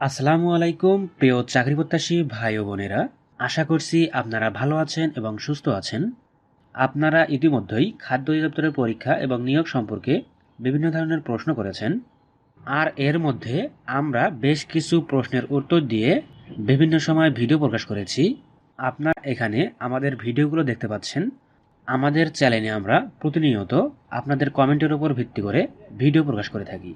আসসালামু আলাইকুম, প্রিয় চাকরি প্রত্যাশী ভাই ও বোনেরা। আশা করছি আপনারা ভালো আছেন এবং সুস্থ আছেন। আপনারা ইতিমধ্যেই খাদ্য অধিদপ্তরের পরীক্ষা এবং নিয়োগ সম্পর্কে বিভিন্ন ধরনের প্রশ্ন করেছেন। আর এর মধ্যে আমরা বেশ কিছু প্রশ্নের উত্তর দিয়ে বিভিন্ন সময় ভিডিও প্রকাশ করেছি। আপনারা এখানে আমাদের ভিডিওগুলো দেখতে পাচ্ছেন। আমাদের চ্যানেলে আমরা প্রতিনিয়ত আপনাদের কমেন্টের উপর ভিত্তি করে ভিডিও প্রকাশ করে থাকি।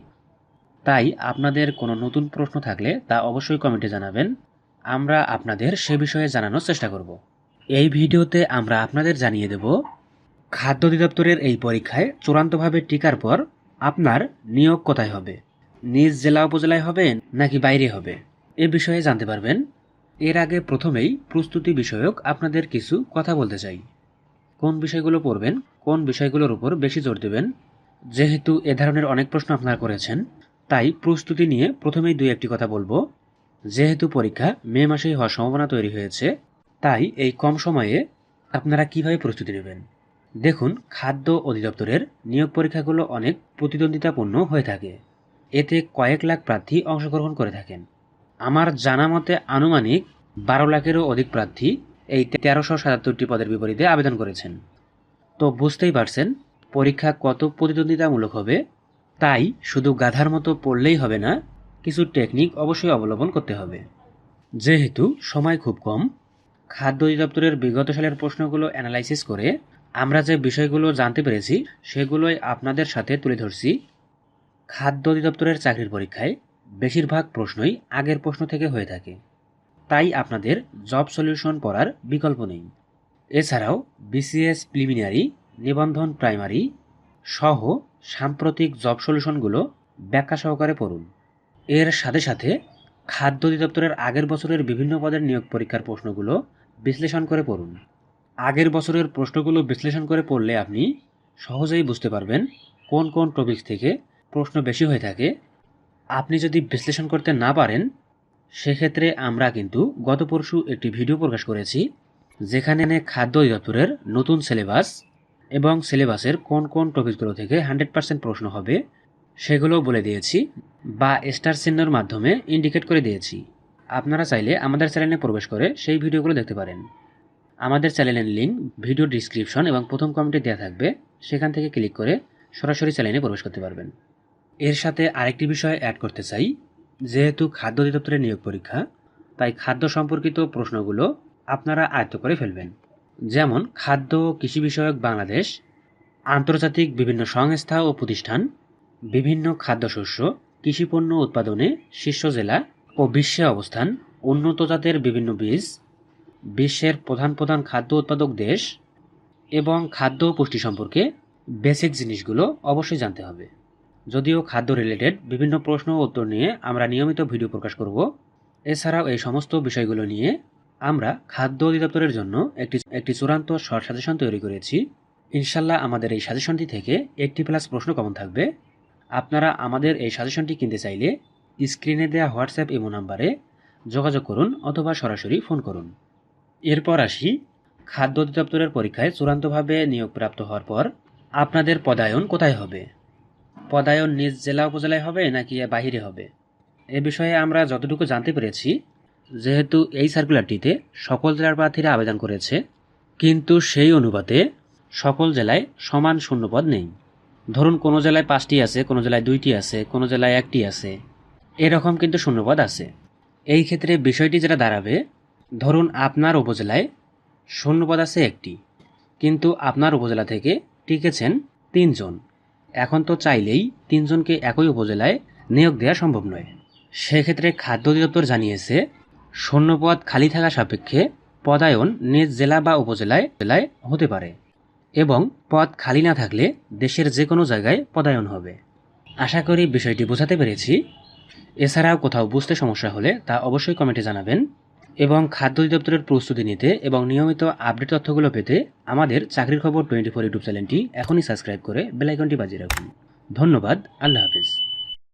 তাই আপনাদের কোনো নতুন প্রশ্ন থাকলে তা অবশ্যই কমেন্টে জানাবেন। আমরা আপনাদের সে বিষয়ে জানানোর চেষ্টা করব। এই ভিডিওতে আমরা আপনাদের জানিয়ে দেব, খাদ্য অধিদপ্তরের এই পরীক্ষায় চূড়ান্তভাবে টিকার পর আপনার নিয়োগ কোথায় হবে? নিজ জেলা উপজেলায় হবে নাকি বাইরে হবে? এ বিষয়ে জানতে পারবেন। এর আগে প্রথমেই প্রস্তুতি বিষয়ক আপনাদের কিছু কথা বলতে চাই। কোন বিষয়গুলো পড়বেন, কোন বিষয়গুলোর উপর বেশি জোর দেবেন? যেহেতু এ ধরনের অনেক প্রশ্ন আপনারা করেছেন তাই প্রস্তুতি নিয়ে প্রথমেই দুই একটি কথা বলব। যেহেতু পরীক্ষা মে মাসেই হওয়ার সম্ভাবনা তৈরি হয়েছে, তাই এই কম সময়ে আপনারা কীভাবে প্রস্তুতি নেবেন? দেখুন, খাদ্য অধিদপ্তরের নিয়োগ পরীক্ষাগুলো অনেক প্রতিদ্বন্দ্বিতাপূর্ণ হয়ে থাকে। এতে কয়েক লাখ প্রার্থী অংশগ্রহণ করে থাকেন। আমার জানা মতে আনুমানিক বারো লাখেরও অধিক প্রার্থী এই তেরোশো সাতাত্তরটি পদের বিপরীতে আবেদন করেছেন। তো বুঝতেই পারছেন, পরীক্ষা কত প্রতিদ্বন্দ্বিতামূলক হবে তাই শুধু গাধার মতো পড়লেই হবে না, কিছু টেকনিক অবশ্যই অবলম্বন করতে হবে। যেহেতু সময় খুব কম, খাদ্য অধিদপ্তরের বিগত সালের প্রশ্নগুলো অ্যানালাইসিস করে আমরা যে বিষয়গুলো জানতে পেরেছি, সেগুলোই আপনাদের সাথে তুলে ধরছি। খাদ্য অধিদপ্তরের চাকরির পরীক্ষায় বেশিরভাগ প্রশ্নই আগের প্রশ্ন থেকে হয়ে থাকে। তাই আপনাদের জব সলিউশন পড়ার বিকল্প নেই। এছাড়াও বিসিএস প্রিলিমিনারি নিবন্ধন প্রাইমারি সহ সাম্প্রতিক জব সলিউশনগুলো ব্যাখ্যা সহকারে পড়ুন। এর সাথে সাথে খাদ্য অধিদপ্তরের আগের বছরের বিভিন্ন পদের নিয়োগ পরীক্ষার প্রশ্নগুলো বিশ্লেষণ করে পড়ুন। আগের বছরের প্রশ্নগুলো বিশ্লেষণ করে পড়লে আপনি সহজেই বুঝতে পারবেন কোন কোন টপিকস থেকে প্রশ্ন বেশি হয়ে থাকে। আপনি যদি বিশ্লেষণ করতে না পারেন, সেক্ষেত্রে আমরা কিন্তু গত পরশু একটি ভিডিও প্রকাশ করেছি, যেখানে খাদ্য অধিদপ্তরের নতুন সিলেবাস এবং সিলেবাসের কোন কোন টপিকগুলো থেকে হান্ড্রেড পার্সেন্ট প্রশ্ন হবে সেগুলো বলে দিয়েছি বা স্টার চিহ্নের মাধ্যমে ইন্ডিকেট করে দিয়েছি। আপনারা চাইলে আমাদের চ্যানেলে প্রবেশ করে সেই ভিডিওগুলো দেখতে পারেন। আমাদের চ্যানেলের লিঙ্ক ভিডিও ডিসক্রিপশন এবং প্রথম কমেন্টে দেওয়া থাকবে, সেখান থেকে ক্লিক করে সরাসরি চ্যানেলে প্রবেশ করতে পারবেন। এর সাথে আরেকটি বিষয় অ্যাড করতে চাই, যেহেতু খাদ্য অধিদপ্তরের নিয়োগ পরীক্ষা, তাই খাদ্য সম্পর্কিত প্রশ্নগুলো আপনারা আয়ত্ত করে ফেলবেন। যেমন খাদ্য, কৃষি বিষয়ক বাংলাদেশ, আন্তর্জাতিক বিভিন্ন সংস্থা ও প্রতিষ্ঠান, বিভিন্ন খাদ্যশস্য কৃষিপণ্য উৎপাদনে শীর্ষ জেলা ও বিশ্বে অবস্থান, উন্নত জাতের বিভিন্ন বীজ, বিশ্বের প্রধান প্রধান খাদ্য উৎপাদক দেশ এবং খাদ্য পুষ্টি সম্পর্কে বেসিক জিনিসগুলো অবশ্যই জানতে হবে। যদিও খাদ্য রিলেটেড বিভিন্ন প্রশ্ন ও উত্তর নিয়ে আমরা নিয়মিত ভিডিও প্রকাশ করব, এছাড়াও এই সমস্ত বিষয়গুলো নিয়ে আমরা খাদ্য অধিদপ্তরের জন্য একটি একটি চূড়ান্ত শর্ট সাজেশন তৈরি করেছি। ইনশাল্লাহ আমাদের এই সাজেশনটি থেকে একটি প্লাস প্রশ্ন কমন থাকবে। আপনারা আমাদের এই সাজেশনটি কিনতে চাইলে স্ক্রিনে দেওয়া হোয়াটসঅ্যাপ ইমো নাম্বারে যোগাযোগ করুন অথবা সরাসরি ফোন করুন। এরপর আসি, খাদ্য অধিদপ্তরের পরীক্ষায় চূড়ান্তভাবে নিয়োগপ্রাপ্ত হওয়ার পর আপনাদের পদায়ন কোথায় হবে? পদায়ন নিজ জেলা উপজেলায় হবে নাকি বাহিরে হবে? এ বিষয়ে আমরা যতটুকু জানতে পেরেছি যেহেতু এই সার্কুলারটিতে সকল জেলার প্রার্থীরা আবেদন করেছে, কিন্তু সেই অনুপাতে সকল জেলায় সমান শূন্যপদ নেই। ধরুন কোনো জেলায় পাঁচটি আছে, কোনো জেলায় দুইটি আছে, কোনো জেলায় একটি আছে। এরকম কিন্তু শূন্যপদ আছে। এই ক্ষেত্রে বিষয়টি যেটা দাঁড়াবে, ধরুন আপনার উপজেলায় শূন্যপদ আছে একটি, কিন্তু আপনার উপজেলা থেকে টিকেছেন তিনজন। এখন তো চাইলেই তিনজনকে একই উপজেলায় নিয়োগ দেওয়া সম্ভব নয়। সেক্ষেত্রে খাদ্য অধিদপ্তর জানিয়েছে শূন্যপদ খালি থাকা সাপেক্ষে পদায়ন নিজ জেলা বা উপজেলায় জেলায় হতে পারে এবং পদ খালি না থাকলে দেশের যে কোনো জায়গায় পদায়ন হবে। আশা করি বিষয়টি বোঝাতে পেরেছি। এছাড়াও কোথাও বুঝতে সমস্যা হলে তা অবশ্যই কমেন্টে জানাবেন এবং খাদ্য অধিদপ্তরের প্রস্তুতি নিতে এবং নিয়মিত আপডেট তথ্যগুলো পেতে আমাদের চাকরির খবর টোয়েন্টি ফোর ইউটিউব চ্যানেলটি এখনই সাবস্ক্রাইব করে বেলাইকনটি বাজিয়ে রাখুন। ধন্যবাদ। আল্লাহ হাফিজ।